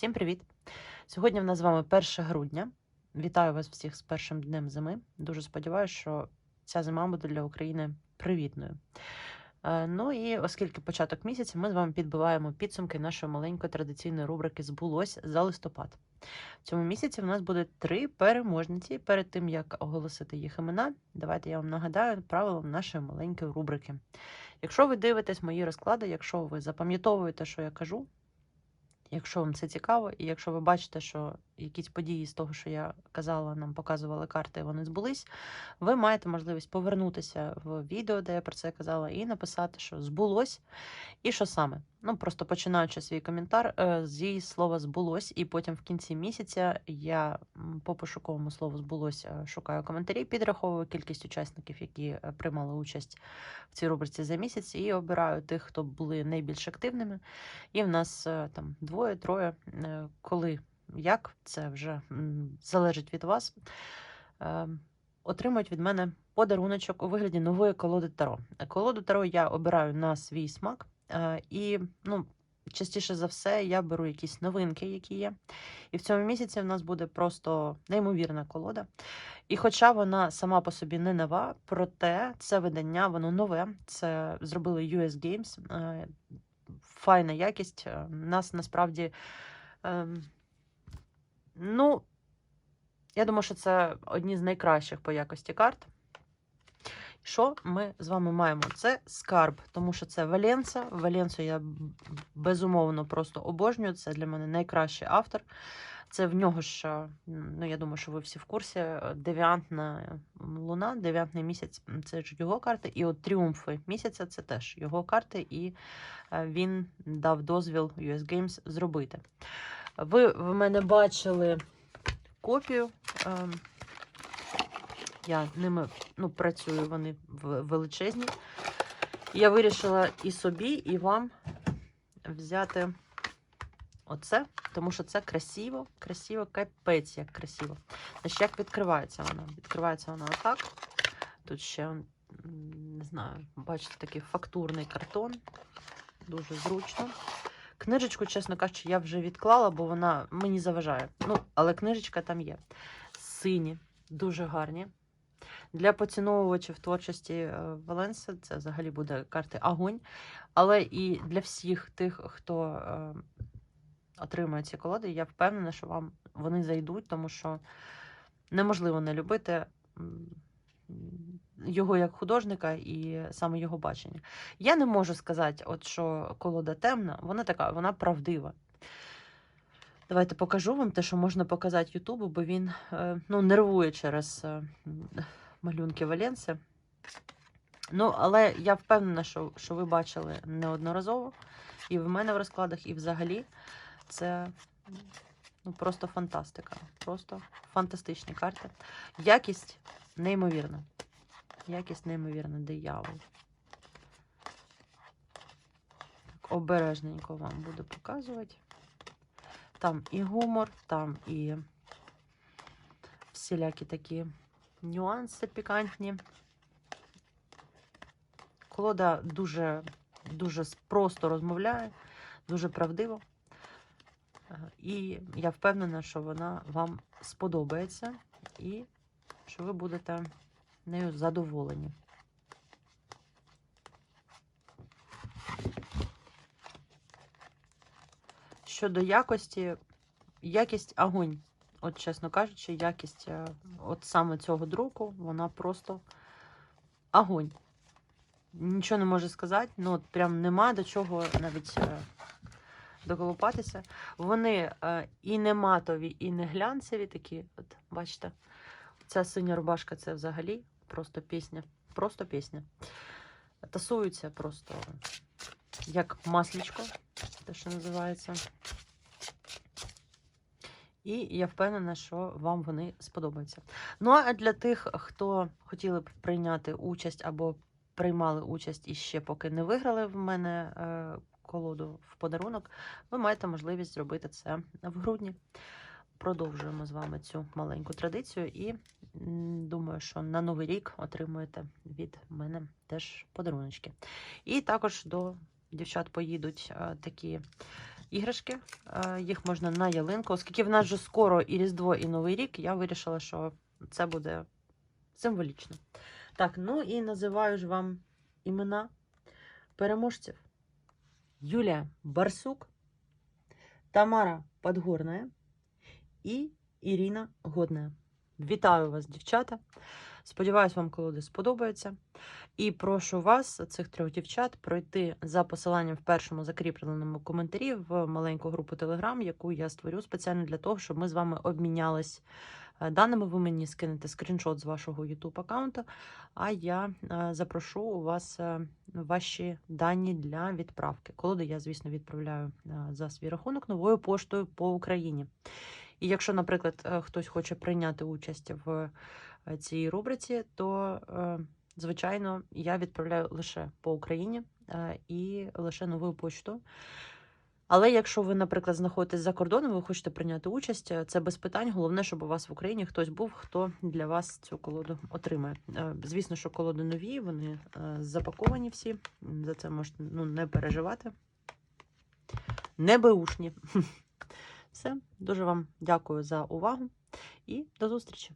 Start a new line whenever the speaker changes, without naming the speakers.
Всім привіт! Сьогодні в нас з вами 1 грудня. Вітаю вас всіх з першим днем зими. Дуже сподіваюся, що ця зима буде для України привітною. Е, Ну і оскільки початок місяця, ми з вами підбиваємо підсумки нашої маленької традиційної рубрики Збулось за листопад. В цьому місяці в нас буде три переможниці. Перед тим як оголосити їх імена, давайте я вам нагадаю правилам нашої маленької рубрики. Якщо ви дивитесь мої розклади, якщо ви запам'ятовуєте, що я кажу, Якщо вам це цікаво, і якщо ви бачите, що якісь події з того, що я казала, нам показували карти, вони збулись, ви маєте можливість повернутися в відео, де я про це казала, і написати, що збулось, і що саме. Ну, просто починаючи свій коментар е, зі слова збулось, і потім в кінці місяця я по пошуковому слову збулось е, шукаю коментарі, підраховую кількість учасників, які е, приймали участь в цій рубриці за місяць, і обираю тих, хто були найбільш активними. І в нас там двоє-троє. Коли як, це вже залежить від вас. Е, Отримують від мене подаруночок у вигляді нової колоди Таро. Колоду Таро я обираю на свій смак. е, І ну, частіше за все я беру якісь новинки, які є. І в цьому місяці в нас буде просто неймовірна колода. І хоча вона сама по собі не нова, проте це видання, воно нове. Це зробили US Games. е, Файна якість. Е, Нас насправді. Ну, я думаю, що це одні з найкращих по якості карт. Що ми з вами маємо? Це скарб, тому що це Валенса. Валенсу я безумовно просто обожнюю. Це для мене найкращий автор. Це в нього ж, ну я думаю, що ви всі в курсі. е, Девіантна луна, девіантний місяць це ж його карти. І от тріумфи місяця це теж його карти, і е, він дав дозвіл US Games зробити. Ви в мене бачили копію. ем, Я ними ну, працюю, вони величезні. Я вирішила і собі, і вам взяти оце, тому що це красиво, красиво, капець, як красиво. Значить, як відкривається вона? Відкривається вона отак. Тут ще, не знаю, бачите, такий фактурний картон. Дуже зручно. Книжечку, чесно кажучи, я вже відклала, бо вона мені заважає. Ну, але книжечка там є. Сині, дуже гарні. Для поціновувачів творчості е, Валенса це взагалі буде карти Агонь. Але і для всіх тих, хто е, отримує ці колоди, я впевнена, що вам вони зайдуть, тому що неможливо не любити його як художника і саме його бачення. Я не можу сказати, от що колода темна, вона така, вона правдива. Давайте покажу вам те, що можна показати Ютубу, бо він е, ну, нервує через е, малюнки Валенси. Ну, але я впевнена, що, що ви бачили неодноразово. І в мене в розкладах, і взагалі. Це ну, просто фантастика. Просто фантастичні карти. Якість неймовірна. Якість неймовірна, диявол. Так, обережненько вам буду показувати. Там і гумор, там і всілякі такі нюанси пікантні. Колода дуже, дуже просто розмовляє, дуже правдиво. І я впевнена, що вона вам сподобається і що ви будете нею задоволені. Щодо якості, якість огонь. От, чесно кажучи, якість е, от саме цього друку, вона просто огонь. Нічого не можу сказати. Ну, от прям нема до чого навіть е, доколупатися. Вони е, і не матові, і не глянцеві такі. От, бачите, ця синя рубашка це взагалі просто пісня. Просто пісня. Тасуються просто як маслічко, те, що називається. І я впевнена, що вам вони сподобаються. Ну а для тих, хто хотіли б прийняти участь або приймали участь і ще поки не виграли в мене е, колоду в подарунок, ви маєте можливість зробити це в грудні. Продовжуємо з вами цю маленьку традицію, і думаю, що на новий рік отримуєте від мене теж подаруночки. І також до дівчат поїдуть е, такі іграшки. Е, Їх можна на ялинку. Оскільки в нас вже скоро і Різдво, і Новий рік, я вирішила, що це буде символічно. Так, ну і називаю ж вам імена переможців. Юлія Барсук, Тамара Подгорная і Ірина Годная. Вітаю вас, дівчата! Сподіваюсь, вам колоди сподобаються. І прошу вас, цих трьох дівчат, пройти за посиланням в першому закріпленому коментарі в маленьку групу Telegram, яку я створю спеціально для того, щоб ми з вами обмінялись е, даними. Ви мені скинете скріншот з вашого YouTube аккаунту, а я е, запрошу у вас е, ваші дані для відправки. Колоди я, звісно, відправляю за свій рахунок новою поштою по Україні. І якщо, наприклад, е, хтось хоче прийняти участь в е, цій рубриці, то, е, звичайно, я відправляю лише по Україні і лише новою поштою. Але якщо ви, наприклад, знаходитесь за кордоном, ви хочете прийняти участь, це без питань. Головне, щоб у вас в Україні хтось був, хто для вас цю колоду отримає. Звісно, що колоди нові, вони запаковані всі. За це можете ну, не переживати. Не беушні. Все, дуже вам дякую за увагу і до зустрічі!